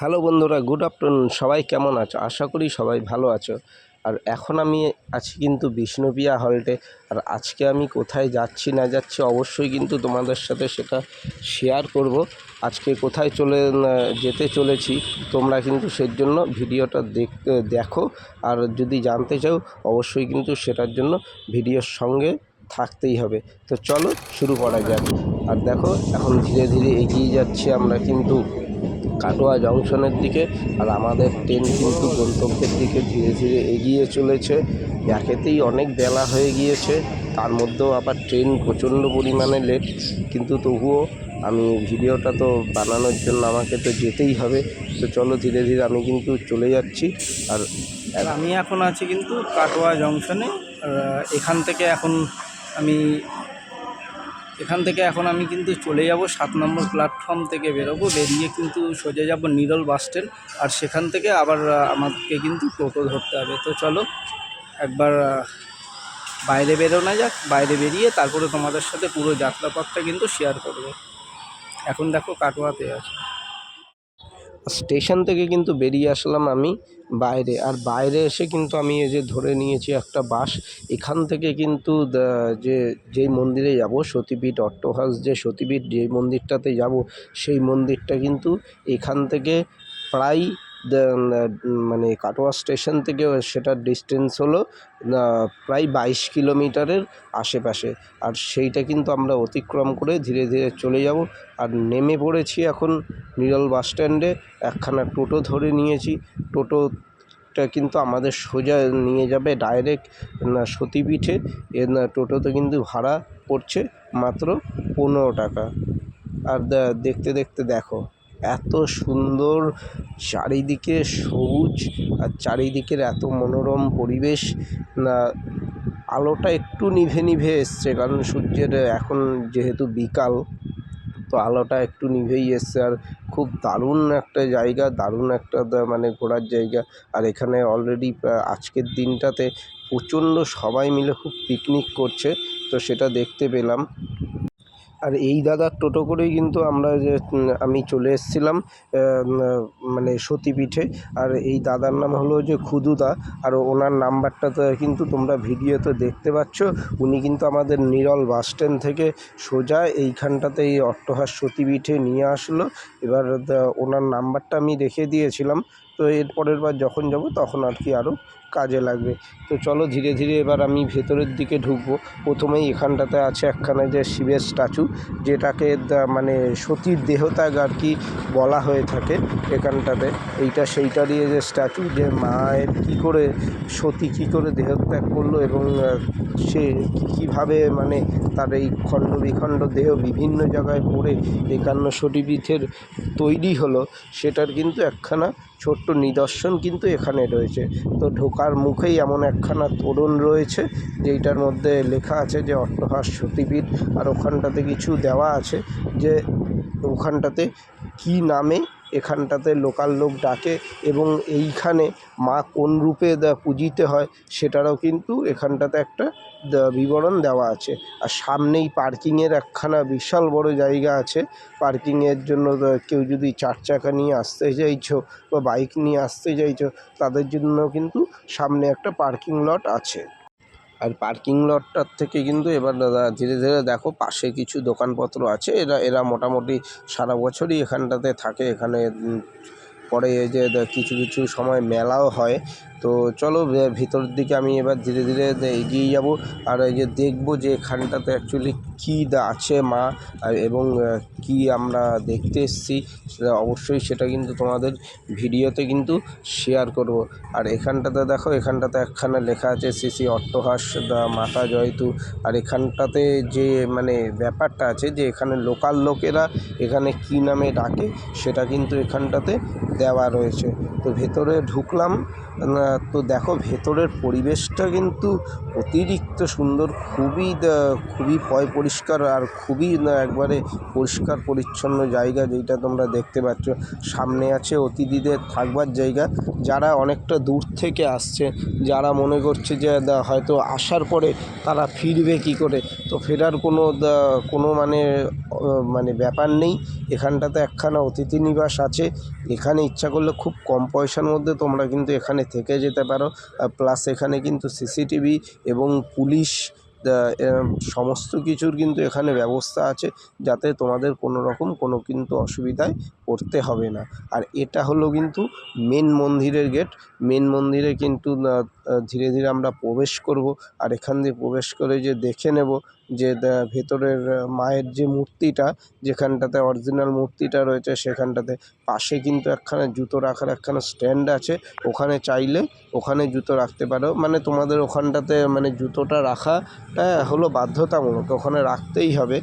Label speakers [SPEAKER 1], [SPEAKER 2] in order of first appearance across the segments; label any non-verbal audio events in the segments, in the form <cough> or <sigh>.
[SPEAKER 1] Hello বন্ধুরা, good afternoon. সবাই কেমন আছো? আশা করি সবাই ভালো আছো। আর এখন আমি আছি কিন্তু বিষ্ণুপিয়া হল্টে আর আজকে আমি কোথায় যাচ্ছি না যাচ্ছি অবশ্যই কিন্তু তোমাদের সাথে সেটা শেয়ার করব। আজকে কোথায় চলে যেতে চলেছি, তোমরা কিন্তু সেই জন্য ভিডিওটা দেখো। আর যদি জানতে চাও, অবশ্যই কিন্তু সেটার জন্য ভিডিওর সঙ্গে থাকতেই হবে। তো চলো শুরু করা যাক। আর দেখো, এখন ধীরে ধীরে এগিয়ে যাচ্ছি আমরা কিন্তু কাটোয়া জংশনের দিকে আর আমাদের ট্রেন কিন্তু গন্তব্যের দিকে ধীরে ধীরে এগিয়ে চলেছে। একেতেই অনেক বেলা হয়ে গিয়েছে, তার মধ্যেও আবার ট্রেন প্রচণ্ড পরিমাণে লেট কিন্তু তবুও আমি ভিডিওটা তো বানানোর জন্য আমাকে তো যেতেই হবে। তো চলো ধীরে ধীরে আমি কিন্তু চলে যাচ্ছি। আর
[SPEAKER 2] আমি এখন আছি কিন্তু কাটোয়া জংশনে। এখান থেকে এখন আমি এখান থেকে এখন আমি কিন্তু চলে যাব সাত নম্বর প্ল্যাটফর্ম থেকে বেরোবো। বেরিয়ে কিন্তু সোজে যাব নিরল বাস স্ট্যান্ড আর সেখান থেকে আবার আমাকে কিন্তু টোটো ধরতে হবে। তো চলো, একবার বাইরে বেরোনো যাক, বাইরে বেরিয়ে তারপরে তোমাদের সাথে পুরো যাত্রাপথটা কিন্তু শেয়ার করবে। এখন দেখো কাটোয়াতে আছে।
[SPEAKER 1] স্টেশন থেকে কিন্তু বেরিয়ে আসলাম আমি বাইরে। আর বাইরে এসে কিন্তু আমি এই যে ধরে নিয়েছি একটা বাস। এখান থেকে কিন্তু যে যেই মন্দিরে যাব, সতীপীঠ অট্টহাস যে সতীপীঠ যেই মন্দিরটাতে যাব, সেই মন্দিরটা কিন্তু এখান থেকে প্রায় মানে কাটোয়া স্টেশন থেকে সেটার ডিস্টেন্স হলো প্রায় বাইশ কিলোমিটারের আশেপাশে। আর সেইটা কিন্তু আমরা অতিক্রম করে ধীরে ধীরে চলে যাব। আর নেমে পড়েছি এখন নিরল বাস স্ট্যান্ডে একখানা টোটো ধরে নিয়েছি। টোটোটা কিন্তু আমাদের সোজা নিয়ে যাবে ডাইরেক্ট সতীপীঠে। টোটোতে কিন্তু ভাড়া পড়ছে মাত্র পনেরো টাকা। আর দেখতে দেখতে দেখো। এত সুন্দর চারিদিকে সবুজ আর চারিদিকের এত মনোরম পরিবেশ। না, আলোটা একটু নিভে নিভে এসছে, কারণ সূর্যের এখন যেহেতু বিকাল, তো আলোটা একটু নিভেই এসছে। আর খুব দারুণ একটা জায়গা, দারুণ একটা মানে ঘোরার জায়গা। আর এখানে অলরেডি আজকের দিনটাতে প্রচণ্ড সবাই মিলে খুব পিকনিক করছে, তো সেটা দেখতে পেলাম। আর এই দাদার টোটো করেই কিন্তু আমরা যে আমি চলে এসেছিলাম মানে সতীপীঠে। আর এই দাদার নাম হলো যে খুদুদা। আর ওনার নাম্বারটা তো কিন্তু তোমরা ভিডিওতে দেখতে পাচ্ছ। উনি কিন্তু আমাদের নিরল বাস স্ট্যান্ড থেকে সোজা এইখানটাতে এই অট্টহাস সতীপীঠে নিয়ে আসলো। এবার ওনার নাম্বারটা আমি রেখে দিয়েছিলাম। তো এর পরের বার যখন যাব তখন আর কি আরও কাজে লাগবে। তো চলো ধীরে ধীরে এবার আমি ভেতরের দিকে ঢুকবো। প্রথমেই এখানটাতে আছে একখানা যে শিবের স্ট্যাচু, যেটাকে মানে সতীর দেহত্যাগ আর কি বলা হয়ে থাকে এখানটাতে। এইটা সেইটারই যে স্ট্যাচু, যে মায়ের কী করে, সতী কী করে দেহত্যাগ করল এবং সে কীভাবে মানে তার এই খণ্ড বিখণ্ড দেহ বিভিন্ন জায়গায় পড়ে একান্ন সতীপীঠের তৈরি হলো, সেটার কিন্তু একখানা ছোট্ট নিদর্শন কিন্তু এখানে রয়েছে। তো ঢোকার মুখেই এমন একখানা তোরণ রয়েছে, যেইটার মধ্যে লেখা আছে যে অট্টহাস সতীপীঠ, আর ওখানটাতে কিছু দেওয়া আছে যে ওখানটাতে কী নামে এখানটাতে লোকাল লোক ডাকে এবং এইখানে মা কোন রূপে দা- পূজিতে হয়, সেটারও কিন্তু এখানটাতে একটা বিবরণ দেওয়া আছে। আর সামনেই পার্কিংয়ের একখানা বিশাল বড় জায়গা আছে। পার্কিংয়ের জন্য কেউ যদি চার চাকা নিয়ে আসতে চাইছো বা বাইক নিয়ে আসতে চাইছো, তাদের জন্য কিন্তু সামনে একটা পার্কিং লট আছে। আর পার্কিং লটটার থেকে কিন্তু এবার দাদা, ধীরে ধীরে দেখো পাশে কিছু দোকানপত্র আছে। এরা এরা মোটামুটি সারা বছরই এখানটাতে থাকে। এখানে পরে যে কিছু কিছু সময় মেলাও হয়। তো চলো ভিতরের দিকে আমি এবার ধীরে ধীরে এগিয়ে যাব। আর এই যে দেখব যে এখানটাতে অ্যাকচুয়ালি কী আছে মা এবং কী আমরা দেখতে এসেছি, সেটা অবশ্যই সেটা কিন্তু তোমাদের ভিডিওতে কিন্তু শেয়ার করব। আর এখানটাতে দেখো, এখানটাতে একখানা লেখা আছে, শ্রী শ্রী অট্টহাস দা মাতা জয়তু আর এখানটাতে যে মানে ব্যাপারটা আছে যে, এখানে লোকাল লোকেরা এখানে কী নামে ডাকে, সেটা কিন্তু এখানটাতে দেওয়া রয়েছে। তো ভেতরে ঢুকলাম তো দেখো ভেতরের পরিবেশটা কিন্তু অতিরিক্ত সুন্দর, খুবই খুবই পয় পরিষ্কার আর খুবই একবারে পরিষ্কার, পরিচ্ছন্ন জায়গা যেটা তোমরা দেখতে পাচ্ছ। সামনে আছে অতিথিদের থাকবার জায়গা। যারা অনেকটা দূর থেকে আসছে, যারা মনে করছে যে হয়তো আসার পরে তারা ফিরবে কী করে? তো ফেরার কোনো কোনো মানে মানে ব্যাপার নেই। এখানটাতে একখানা অতিথি নিবাস আছে। এখানে ইচ্ছা করলে খুব কম পয়সার মধ্যে তোমরা কিন্তু এখানে থেকে যেতে পারো। প্লাস এখানে কিন্তু সিসিটিভি এবং পুলিশ সমস্ত কিছুর কিন্তু এখানে ব্যবস্থা আছে যাতে তোমাদের কোনো রকম কোনো কিন্তু অসুবিধায় পড়তে হবে না। আর এটা হলো কিন্তু মেন মন্দিরের গেট মেন মন্দিরে কিন্তু ধীরে ধীরে আমরা প্রবেশ করব আর এখান দিয়ে প্রবেশ করে যে দেখে নেব যে ভেতরের মায়ের যে মূর্তিটা, যেখানটাতে অরিজিনাল মূর্তিটা রয়েছে, সেখানটাতে পাশে কিন্তু একখানা জুতো রাখার একখানা স্ট্যান্ড আছে। ওখানে চাইলে ওখানে জুতো রাখতে পারো। মানে তোমাদের ওখানটাতে মানে জুতোটা রাখাটা হলো বাধ্যতামূলক। ওখানে রাখতেই হবে।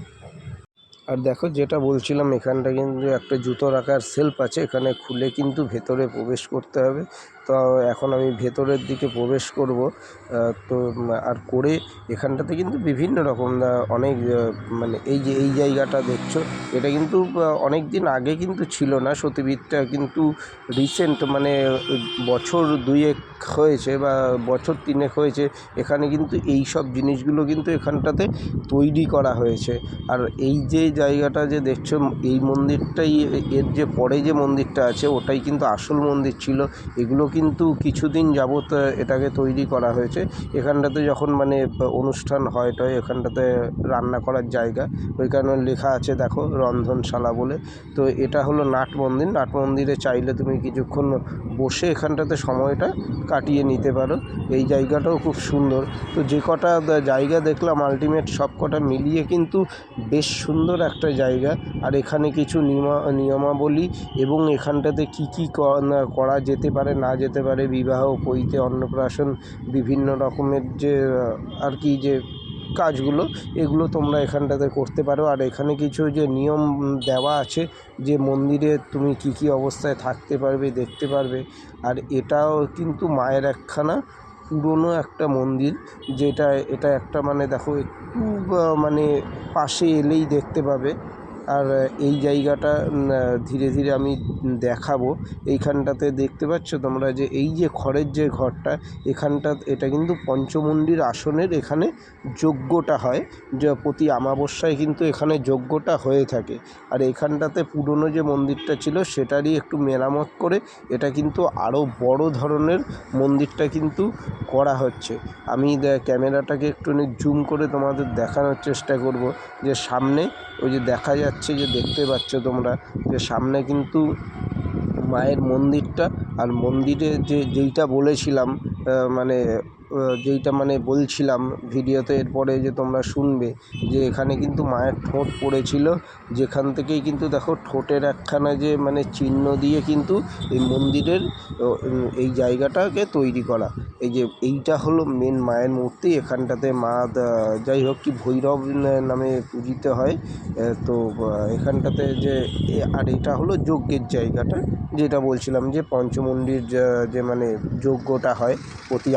[SPEAKER 1] আর দেখো যেটা বলছিলাম, এখানটা কিন্তু একটা জুতো রাখার সেলফ আছে। এখানে খুলে কিন্তু ভেতরে প্রবেশ করতে হবে। তো এখন আমি ভেতরের দিকে প্রবেশ করব তো আর করে এখানটাতে কিন্তু বিভিন্ন রকম অনেক মানে এই যে, এই জায়গাটা দেখছ, এটা কিন্তু অনেক দিন আগে কিন্তু ছিল না, সতীপীঠটা কিন্তু রিসেন্ট মানে বছর দুয়েক হয়েছে বা বছর তিনেক হয়েছে, এখানে কিন্তু এই সব জিনিসগুলো কিন্তু এখানটাতে তৈরি করা হয়েছে। আর এই যে জায়গাটা যে দেখছ, এই মন্দিরটাই, এর যে পরে যে মন্দিরটা আছে, ওটাই কিন্তু আসল মন্দির ছিল, এগুলো কিন্তু কিছুদিন যাবত এটাকে তৈরি করা হয়েছে। এখানটাতে যখন মানে অনুষ্ঠান হয় টয়, এখানটাতে রান্না করার জায়গা। ওই কারণে লেখা আছে, দেখো, রন্ধনশালা বলে। তো এটা হলো নাট মন্দির। নাট মন্দিরে চাইলে তুমি কিছুক্ষণ বসে এখানটাতে সময়টা কাটিয়ে নিতে পারো। এই জায়গাটাও খুব সুন্দর। তো যে কটা জায়গা দেখলাম আলটিমেট সব কটা মিলিয়ে কিন্তু বেশ সুন্দর একটা জায়গা। আর এখানে কিছু নিয়মা, নিয়মাবলী এবং এখানটাতে কী কী করা যেতে পারে, না যেতে পারে, বিবাহ, পৈতে, অন্নপ্রাশন, বিভিন্ন রকমের যে আর কি যে কাজগুলো, এগুলো তোমরা এখানটাতে করতে পারো। আর এখানে কিছু যে নিয়ম দেওয়া আছে, যে মন্দিরে তুমি কী কী অবস্থায় থাকতে পারবে, দেখতে পারবে। আর এটাও কিন্তু মায়ের একখানা পুরনো একটা মন্দির, যেটা, এটা একটা মানে দেখো একটু মানে পাশে এলেই দেখতে পাবে। আর এই জায়গাটা ধীরে ধীরে আমি দেখাবো। এইখানটাতে দেখতে পাচ্ছ তোমরা যে এই যে খড়ের যে ঘরটা, এখানটা, এটা কিন্তু পঞ্চমুণ্ডির আসনের এখানে যজ্ঞটা হয়। যে প্রতি আমাবস্যায় কিন্তু এখানে যজ্ঞটা হয়ে থাকে। আর এখানটাতে পুরনো যে মন্দিরটা ছিল, সেটারই একটু মেরামত করে এটা কিন্তু আরও বড় ধরনের মন্দিরটা কিন্তু করা হচ্ছে। আমি ক্যামেরাটাকে একটু জুম করে তোমাদের দেখানোর চেষ্টা করব। যে সামনে ওই যে দেখা যাচ্ছে যে দেখতে পাচ্ছ তোমরা যে সামনে কিন্তু মায়ের মন্দিরটা। আর মন্দিরে যে যেইটা বলেছিলাম মানে যেইটা মানে বলছিলাম ভিডিওতে এরপরে যে তোমরা শুনবে যে এখানে কিন্তু মায়ের ঠোঁট পড়েছিল, যেখান থেকেই কিন্তু দেখো ঠোঁটের একখানা যে মানে চিহ্ন দিয়ে কিন্তু এই মন্দিরের এই জায়গাটাকে তৈরি করা। এই যে এইটা হলো মেন মায়ের মূর্তি, এখানটাতে মা যাই হোক কি ভৈরব নামে পূজিত হয় তো এখানটাতে যে আর এটা হলো যজ্ঞের জায়গাটা, যেটা বলছিলাম যে পঞ্চমন্ডির যে- মানে যজ্ঞটা হয় প্রতি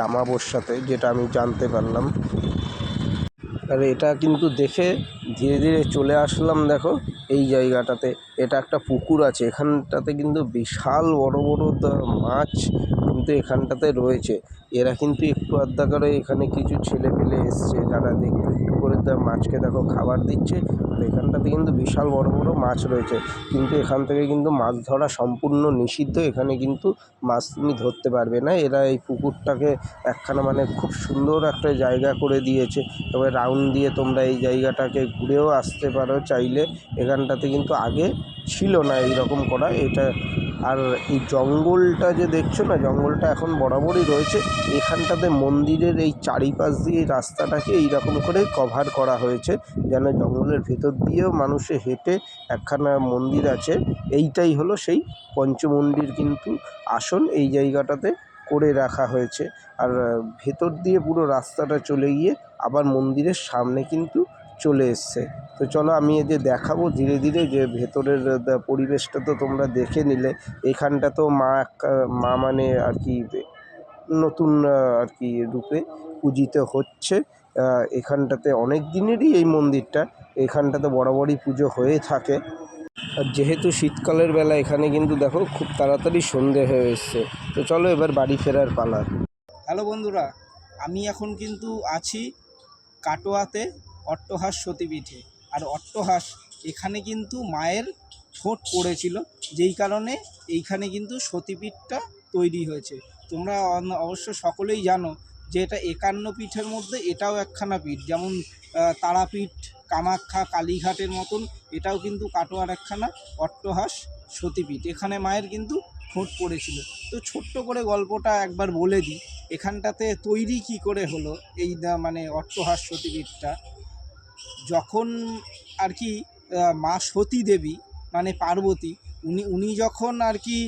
[SPEAKER 1] আমাবস্যাতে যেটা আমি জানতে পারলাম। আর এটা কিন্তু দেখে ধীরে ধীরে চলে আসলাম, দেখো, এই জায়গাটাতে। এটা একটা পুকুর আছে, এখানটাতে কিন্তু বিশাল বড় বড় মাছ কিন্তু এখানটাতে রয়েছে। এরা কিন্তু একটু আধা করে এখানে কিছু ছেলে পেলে এসছে, যারা দেখতে। করে তা মাছকে দেখো খাবার দিচ্ছে। আর এখানটাতে কিন্তু বিশাল বড় বড় মাছ রয়েছে। কিন্তু এখান থেকে কিন্তু মাছ ধরা সম্পূর্ণ নিষিদ্ধ। এখানে কিন্তু মাছ তুমি ধরতে পারবে না। এরা এই পুকুরটাকে একখানা মানে খুব সুন্দর একটা জায়গা করে দিয়েছে। তবে রাউন্ড দিয়ে তোমরা এই জায়গাটাকে ঘুরেও আসতে পারো চাইলে। এখানটাতে কিন্তু আগে ছিল না এই রকম করা। এটা আর এই জঙ্গলটা যে দেখছ না, জঙ্গলটা এখন বরাবরই রয়েছে। এখানটাতে মন্দিরের এই চারিপাশ দিয়ে রাস্তাটাকে এইরকম করে কভার করা হয়েছে, যেন জঙ্গলের ভেতর দিয়েও মানুষে হেঁটে একখানা মন্দির আছে। এইটাই হলো সেই পঞ্চমন্দির কিন্তু আসন, এই জায়গাটাতে করে রাখা হয়েছে। আর ভেতর দিয়ে পুরো রাস্তাটা চলে গিয়ে আবার মন্দিরের সামনে কিন্তু চলে এসছে। তো চলো আমি এই যে দেখাবো ধীরে ধীরে যে ভেতরের পরিবেশটা তো তোমরা দেখে নিলে। এখানটা তো মা মা মানে আর কি নতুন আর কি রূপে পূজিত হচ্ছে। এখানটাতে অনেক দিনেরই এই মন্দিরটা। এখানটাতে বরাবরই পুজো হয়ে থাকে। আর যেহেতু শীতকালের বেলা, এখানে কিন্তু দেখো খুব তাড়াতাড়ি সন্ধে হয়ে এসছে। তো চলো এবার বাড়ি ফেরার পালা।
[SPEAKER 2] হ্যালো বন্ধুরা, আমি এখন কিন্তু আছি কাটোয়াতে। অট্টহাস সতীপীঠে আর অট্টহাস এখানে কিন্তু মায়ের ঠোঁট পড়েছিল, যেই কারণে এইখানে কিন্তু সতীপীঠটা তৈরি হয়েছে। তোমরা অবশ্য সকলেই জানো যে এটা একান্ন পীঠের মধ্যে এটাও একখানা পীঠ। যেমন তারাপীঠ, কামাখ্যা, কালীঘাটের মতন এটাও কিন্তু কাটোয়ার একখানা অট্টহাস সতীপীঠ। এখানে মায়ের কিন্তু ঠোঁট পড়েছিল। তো ছোট্ট করে গল্পটা একবার বলে দিই। এখানটাতে তৈরি কি করে হলো এই মানে অট্টহাস সতীপীঠটা? যখন আর কি মা সতী দেবী মানে পার্বতী, উনি উনি যখন আর কি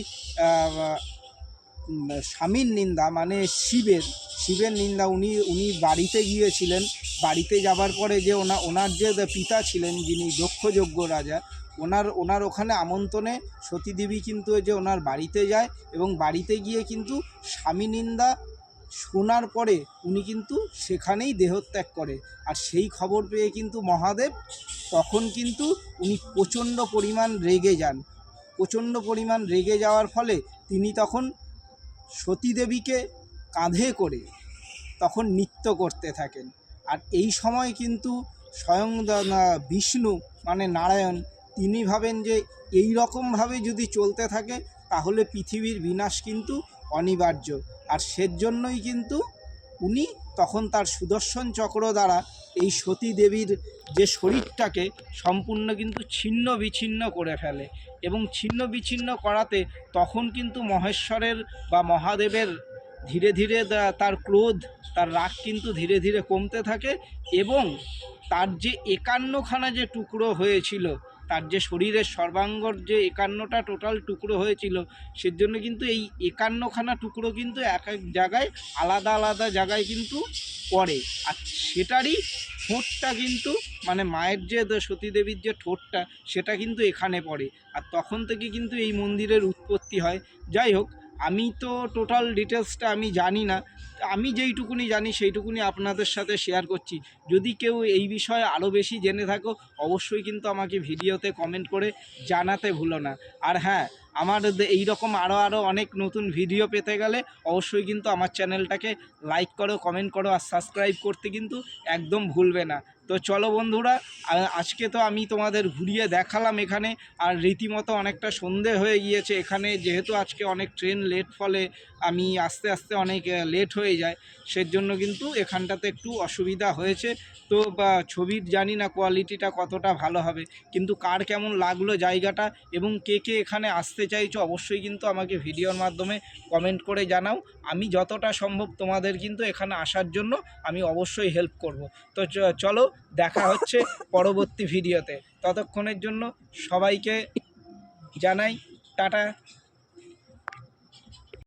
[SPEAKER 2] স্বামীর নিন্দা মানে শিবের শিবের নিন্দা, উনি উনি বাড়িতে গিয়েছিলেন। বাড়িতে যাবার পরে যে ওনা, ওনার যে পিতা ছিলেন, যিনি দক্ষযজ্ঞ রাজা, ওনার ওনার ওখানে আমন্ত্রণে সতীদেবী কিন্তু যে ওনার বাড়িতে যায় এবং বাড়িতে গিয়ে কিন্তু স্বামী নিন্দা শোনার পরে উনি কিন্তু সেখানেই দেহত্যাগ করে। আর সেই খবর পেয়ে কিন্তু মহাদেব তখন কিন্তু উনি প্রচণ্ড পরিমাণ রেগে যান। প্রচণ্ড পরিমাণ রেগে যাওয়ার ফলে তিনি তখন সতীদেবীকে কাঁধে করে তখন নৃত্য করতে থাকেন। আর এই সময় কিন্তু স্বয়ং বিষ্ণু মানে নারায়ণ তিনি ভাবেন যে এই রকমভাবে যদি চলতে থাকে তাহলে পৃথিবীর বিনাশ কিন্তু অনিবার্য। আর সেজন্যই কিন্তু উনি তখন তার সুদর্শন চক্র দ্বারা এই সতী দেবীর যে শরীরটাকে সম্পূর্ণ কিন্তু ছিন্ন বিচ্ছিন্ন করে ফেলে এবং ছিন্ন বিচ্ছিন্ন করাতে তখন কিন্তু মহেশ্বরের বা মহাদেবের ধীরে ধীরে তার ক্রোধ, তার রাগ কিন্তু ধীরে ধীরে কমতে থাকে এবং তার যে একান্নখানা যে টুকরো হয়েছিল তার যে শরীরের সর্বাঙ্গর যে একান্নটা টোটাল টুকরো হয়েছিল, সেজন্য কিন্তু এই একান্নখানা টুকরো কিন্তু এক এক জায়গায় আলাদা আলাদা জায়গায় কিন্তু পড়ে। আর সেটারই ঠোঁটটা কিন্তু মানে মায়ের যে সতীদেবীর যে ঠোঁটটা, সেটা কিন্তু এখানে পড়ে। আর তখন থেকে কিন্তু এই মন্দিরের উৎপত্তি হয়। যাই হোক আমি তো টোটাল ডিটেলসটা আমি জানি না। আমি যেইটুকুনি জানি, সেইটুকুনি আপনাদের সাথে শেয়ার করছি। যদি কেউ এই বিষয়ে আরও বেশি জেনে থাকো, অবশ্যই কিন্তু আমাকে ভিডিওতে কমেন্ট করে জানাতে ভুলো না। আর হ্যাঁ আমার দে- এইরকম আরও আরও অনেক নতুন ভিডিও পেতে গেলে অবশ্যই কিন্তু আমার চ্যানেলটাকে লাইক করো কমেন্ট করো আর সাবস্ক্রাইব করতে কিন্তু একদম ভুলবে না। তো চলো বন্ধুরা আজকে তো আমি তোমাদের ঘুরিয়ে দেখালাম এখানে আর রীতিমতো অনেকটা সন্ধে হয়ে গিয়েছে এখানে, যেহেতু আজকে অনেক ট্রেন লেট ফলে আমি আস্তে আস্তে অনেক লেট হয়ে যায় সেজন্য কিন্তু এখানটাতে একটু অসুবিধা হয়েছে। তো ছবির জানি না কোয়ালিটিটা কতটা ভালো হবে, কিন্তু কার কেমন লাগল জায়গাটা এবং কে কে এখানে আসতে চাইছো অবশ্যই কিন্তু আমাকে ভিডিওর মাধ্যমে কমেন্ট করে জানাও। আমি যতটা সম্ভব তোমাদের কিন্তু এখানে আসার জন্য আমি অবশ্যই হেল্প করব। তো চলো দেখা হচ্ছে <laughs> পরবর্তী ভিডিওতে। ততক্ষণের জন্য সবাইকে জানাই টাটা।